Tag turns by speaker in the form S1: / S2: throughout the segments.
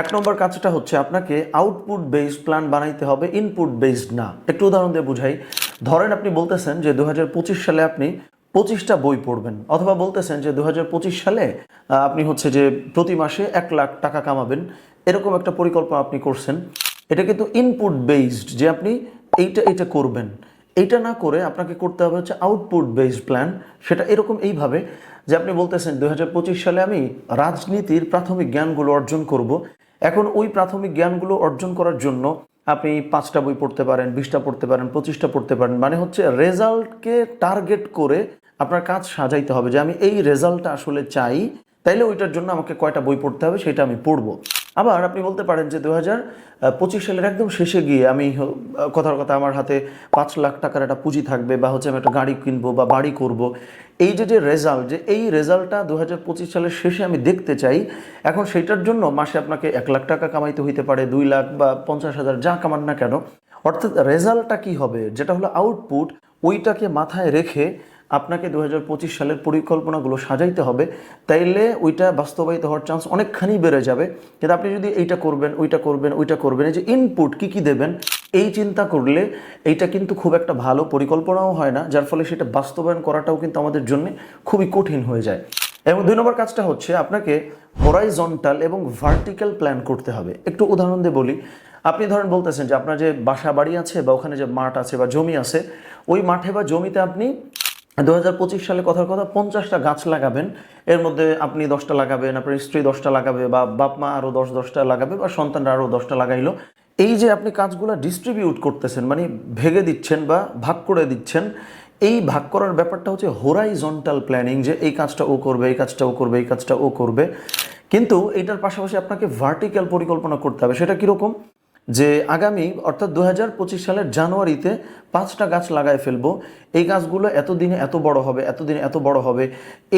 S1: এক নম্বর কাজটা হচ্ছে আপনাকে আউটপুট বেসড প্ল্যান বানাইতে হবে ইনপুট বেসড না। একটু উদাহরণ দিয়ে বুঝাই। ধরেন আপনি বলতেছেন যে দু হাজার পঁচিশ সালে আপনি পঁচিশটা বই পড়বেন, অথবা বলতেছেন যে দু হাজার পঁচিশ সালে আপনি হচ্ছে যে প্রতি মাসে এক লাখ টাকা কামাবেন। এরকম একটা পরিকল্পনা আপনি করছেন। এটা কিন্তু ইনপুট বেসড যে আপনি এইটা এটা করবেন। এইটা না করে আপনাকে করতে হবে হচ্ছে আউটপুট বেসড প্ল্যান সেটা এরকম এইভাবে যে আপনি বলতেছেন দু হাজার পঁচিশ সালে আমি রাজনীতির প্রাথমিক জ্ঞানগুলো অর্জন করব। এখন ওই প্রাথমিক জ্ঞানগুলো অর্জন করার জন্য আপনি পাঁচটা বই পড়তে পারেন, বিশটা পড়তে পারেন, পঁচিশটা পড়তে পারেন। মানে হচ্ছে রেজাল্টকে টার্গেট করে আপনার কাজ সাজাইতে হবে যে আমি এই রেজাল্টটা আসলে চাই, তাইলে ওইটার জন্য আমাকে কয়টা বই পড়তে হবে সেটা আমি পড়ব। আবার আপনি বলতে পারেন যে দু হাজার পঁচিশ সালের একদম শেষে গিয়ে আমি কথার কথা আমার হাতে পাঁচ লাখ টাকার একটা পুঁজি থাকবে বা হচ্ছে আমি একটা গাড়ি কিনবো বা বাড়ি করব। এই যে যে রেজাল্ট যে এই রেজাল্টটা দু হাজার পঁচিশ সালের শেষে আমি দেখতে চাই, এখন সেইটার জন্য মাসে আপনাকে এক লাখ টাকা কামাইতে হইতে পারে, দুই লাখ বা পঞ্চাশ হাজার যা কামান না কেন। অর্থাৎ রেজাল্টটা কি হবে? যেটা হলো আউটপুট ওইটাকে মাথায় রেখে আপনাকে দু হাজার পঁচিশ সালের পরিকল্পনাগুলো সাজাইতে হবে, তাইলে ওইটা বাস্তবায়িত হওয়ার চান্স অনেকখানি বেড়ে যাবে। কিন্তু আপনি যদি এইটা করবেন, ওইটা করবেন ওইটা করবেন, এই যে ইনপুট কী কী দেবেন, এই চিন্তা করলে এইটা কিন্তু খুব একটা ভালো পরিকল্পনাও হয় না, যার ফলে সেটা বাস্তবায়ন করাটাও কিন্তু আমাদের জন্য খুবই কঠিন হয়ে যায়। এবং দুই নম্বর কাজটা হচ্ছে আপনাকে হরাইজন্টাল এবং ভার্টিক্যাল প্ল্যান করতে হবে। একটু উদাহরণ দিয়ে বলি। আপনি ধরেন বলতেছেন যে আপনার যে বাসা বাড়ি আছে বা ওখানে যে মাঠ আছে বা জমি আছে, ওই মাঠে বা জমিতে আপনি দু হাজার পঁচিশ সালে কথার কথা পঞ্চাশটা গাছ লাগাবেন। এর মধ্যে আপনি দশটা লাগাবেন, আপনার স্ত্রী দশটা লাগাবে, বা বাপ মা আরও দশ দশটা লাগাবে, বা সন্তানরা আরও দশটা লাগাইলো। এই যে আপনি কাজগুলো ডিস্ট্রিবিউট করতেছেন মানে ভেগে দিচ্ছেন বা ভাগ করে দিচ্ছেন, এই ভাগ করার ব্যাপারটা হচ্ছে হোরাইজন্টাল প্ল্যানিং যে এই কাজটা ও করবে, এই কাজটা ও করবে, এই কাজটা ও করবে। কিন্তু এটার পাশাপাশি আপনাকে ভার্টিক্যাল পরিকল্পনা করতে হবে। সেটা কীরকম? যে আগামী, অর্থাৎ দু হাজার পঁচিশ সালের জানুয়ারিতে পাঁচটা গাছ লাগায় ফেলব। এই গাছগুলো এতদিনে এত বড় হবে, এতদিনে এত বড় হবে।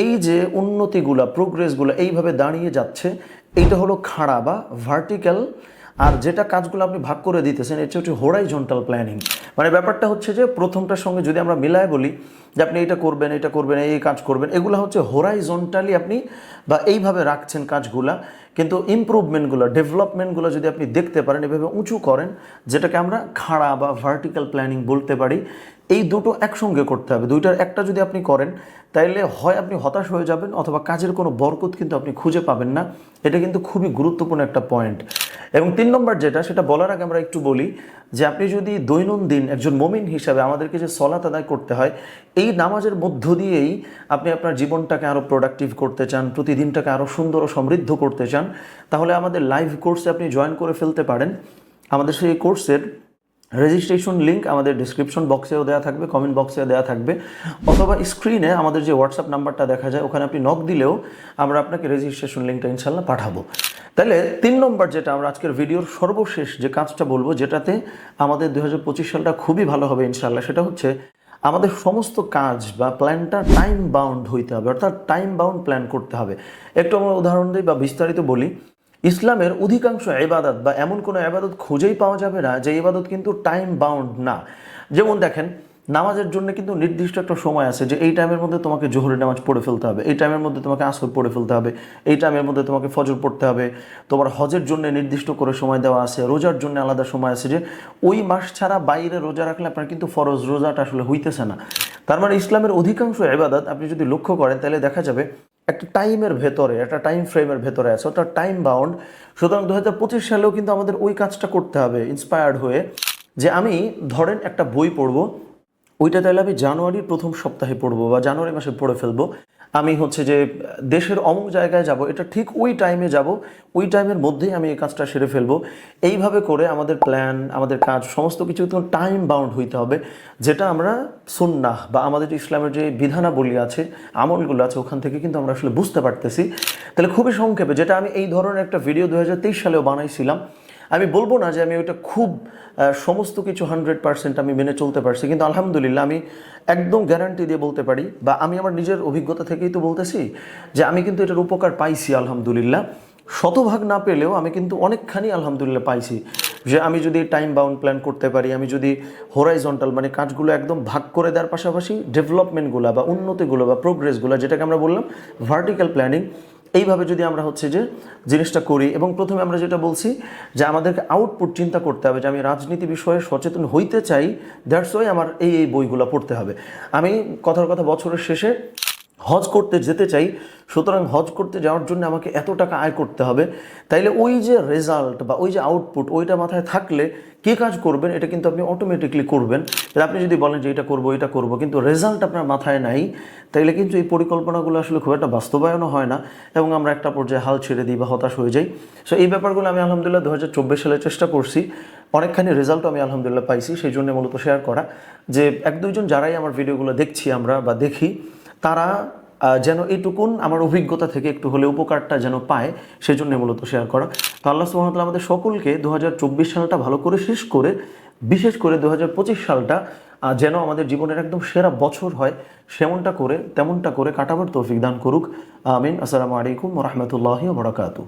S1: এই যে উন্নতিগুলা প্রোগ্রেসগুলো এইভাবে দাঁড়িয়ে যাচ্ছে, এইটা হলো খাড়া বা ভার্টিক্যাল আর যেটা কাজগুলো আপনি ভাগ করে দিতেছেন, এটা হচ্ছে হোরাইজন্টাল প্ল্যানিং মানে ব্যাপারটা হচ্ছে যে প্রথমটার সঙ্গে যদি আমরা মিলায় বলি যে আপনি এটা করবেন এটা করবেন, এই কাজ করবেন, এগুলো হচ্ছে হোরাইজন্টালি আপনি বা এইভাবে রাখছেন কাজগুলা। কিন্তু ইমপ্রুভমেন্টগুলো ডেভেলপমেন্টগুলো যদি আপনি দেখতে পারেন, এভাবে উঁচু করেন, যেটাকে আমরা খাড়া বা ভার্টিক্যাল প্ল্যানিং বলতে পারি, এই দুটো একসঙ্গে করতে হবে। দুইটার একটা যদি আপনি করেন, তাইলে হয় আপনি হতাশ হয়ে যাবেন অথবা কাজের কোনো বরকত কিন্তু আপনি খুঁজে পাবেন না। এটা কিন্তু খুবই গুরুত্বপূর্ণ একটা পয়েন্ট এবং তিন নম্বর যেটা, সেটা বলার আগে আমরা একটু বলি যে, আপনি যদি দৈনন্দিন একজন মমিন হিসাবে আমাদেরকে যে সলাত আদায় করতে হয়, এই নামাজের মধ্য দিয়েই আপনি আপনার জীবনটাকে আরও প্রোডাক্টিভ করতে চান, প্রতিদিনটাকে আরও সুন্দর ও সমৃদ্ধ করতে চান তাহলে আমাদের লাইভ কোর্সে আপনি জয়েন করে ফেলতে পারেন। আমাদের সেই কোর্সের রেজিস্ট্রেশন লিঙ্ক আমাদের ডিসক্রিপশন বক্সেও দেওয়া থাকবে কমেন্ট বক্সেও দেওয়া থাকবে। অথবা স্ক্রিনে আমাদের যে হোয়াটসঅ্যাপ নাম্বারটা দেখা যায়, ওখানে আপনি নক দিলেও আমরা আপনাকে রেজিস্ট্রেশন লিঙ্কটা ইনশাল্লাহ পাঠাবো। তাহলে তিন নম্বর যেটা আমরা আজকের ভিডিওর সর্বশেষ যে কাজটা বলব, যেটাতে আমাদের দু হাজার পঁচিশ সালটা খুবই ভালো হবে ইনশাল্লাহ সেটা হচ্ছে আমাদের সমস্ত কাজ বা প্ল্যানটা টাইম বাউন্ড হইতে হবে, অর্থাৎ টাইম বাউন্ড প্ল্যান করতে হবে। একটু আমরা উদাহরণ দিই বা বিস্তারিত বলি। ইসলামের অধিকাংশ এবাদত বা এমন কোনো এবাদত খুঁজেই পাওয়া যাবে না যে এবাদত কিন্তু টাইম বাউন্ড না। যেমন দেখেন নামাজের জন্য কিন্তু নির্দিষ্ট একটা সময় আছে যে এই টাইমের মধ্যে তোমাকে জোহরের নামাজ পড়ে ফেলতে হবে, এই টাইমের মধ্যে তোমাকে আসর পড়ে ফেলতে হবে, এই টাইমের মধ্যে তোমাকে ফজর পড়তে হবে। তোমার হজের জন্য নির্দিষ্ট করে সময় দেওয়া আছে, রোজার জন্য আলাদা সময় আছে যে ওই মাস ছাড়া বাইরে রোজা রাখলে আপনার কিন্তু ফরজ রোজাটা আসলে হইতেছে না। তার মানে ইসলামের অধিকাংশ এবাদাত আপনি যদি লক্ষ্য করেন তাহলে দেখা যাবে একটা টাইমের ভেতরে, একটা টাইম ফ্রেমের ভেতরে আছে, অর্থাৎ টাইম বাউন্ড। সুতরাং দু হাজার পঁচিশ সালেও কিন্তু আমাদের ওই কাজটা করতে হবে ইন্সপায়ার্ড হয়ে। যে আমি ধরেন একটা বই পড়ব ওইটা তাহলে আমি জানুয়ারির প্রথম সপ্তাহে পড়ব বা জানুয়ারি মাসে পড়ে ফেলব। আমি হচ্ছে যে, দেশের অমুক জায়গায় যাব, এটা ঠিক ওই টাইমে যাব, ওই টাইমের মধ্যেই আমি এই কাজটা সেরে ফেলব। এইভাবে করে আমাদের প্ল্যান আমাদের কাজ, সমস্ত কিছু তো টাইম বাউন্ড হইতে হবে। যেটা আমরা সুন্নাহ বা আমাদের ইসলামের যে বিধানাবলী আছে, আমলগুলো আছে, ওখান থেকে কিন্তু আমরা আসলে বুঝতে পারতেছি। তাহলে খুবই সংক্ষেপে, যেটা আমি এই ধরনের একটা ভিডিও দু হাজার তেইশ সালেও বানাইছিলাম আমি বলব না যে আমি ওইটা খুব সমস্ত কিছু হান্ড্রেড পার্সেন্ট আমি মেনে চলতে পারছি, কিন্তু আলহামদুলিল্লাহ আমি একদম গ্যারান্টি দিয়ে বলতে পারি বা আমি আমার নিজের অভিজ্ঞতা থেকেই তো বলতেছি যে আমি কিন্তু এটার উপকার পাইছি আলহামদুলিল্লাহ। শতভাগ না পেলেও আমি কিন্তু অনেকখানি আলহামদুলিল্লাহ পাইছি যে আমি যদি টাইম বাউন্ড প্ল্যান করতে পারি, আমি যদি হোরাইজন্টাল মানে কাজগুলো একদম ভাগ করে দেওয়ার পাশাপাশি ডেভেলপমেন্টগুলো বা উন্নতিগুলো বা প্রোগ্রেসগুলো যেটাকে আমরা বললাম ভার্টিক্যাল প্ল্যানিং এইভাবে যদি আমরা হচ্ছে যে জিনিসটা করি, এবং প্রথমে আমরা যেটা বলছি যে আমাদেরকে আউটপুট চিন্তা করতে হবে যে আমি রাজনীতি বিষয়ে সচেতন হইতে চাই দ্যাটস ওয়াই আমার এই এই বইগুলো পড়তে হবে। আমি কথার কথা বছরের শেষে হজ করতে যেতে চাই, সুতরাং হজ করতে যাওয়ার জন্য আমাকে এত টাকা আয় করতে হবে। তাইলে ওই যে রেজাল্ট বা ওই যে আউটপুট ওইটা মাথায় থাকলে কে কাজ করবেন? এটা কিন্তু আপনি অটোমেটিকলি করবেন। আপনি যদি বলেন যে এটা করব এটা করব, কিন্তু রেজাল্ট আপনার মাথায় নাই, তাইলে কিন্তু এই পরিকল্পনাগুলো আসলে খুব একটা বাস্তবায়নও হয় না এবং আমরা একটা পর্যায়ে হাল ছেড়ে দিই বা হতাশ হয়ে যাই। সো এই ব্যাপারগুলো আমি আলহামদুলিল্লাহ দু হাজার চব্বিশ সালে চেষ্টা করছি। অনেকখানি রেজাল্টও আমি আলহামদুলিল্লাহ পাইছি, সেই জন্য মূলত শেয়ার করা। যে এক দুইজন যারাই আমার ভিডিওগুলো দেখছি আমরা বা দেখি তারা যেন এইটুকুন আমার অভিজ্ঞতা থেকে একটু হলে উপকারটা যেন পায়, সেজন্য মূলত শেয়ার করা। তো আল্লাহ সুহামতাল আমাদের সকলকে দু হাজার চব্বিশ সালটা ভালো করে শেষ করে, বিশেষ করে দু হাজার পঁচিশ সালটা যেন আমাদের জীবনের একদম সেরা বছর হয়, সেমনটা করে, তেমনটা করে কাটাবার তৌফিক দান করুক। আমিন। আসসালামু আলাইকুম রহমতুল্লাহ বরাকাতু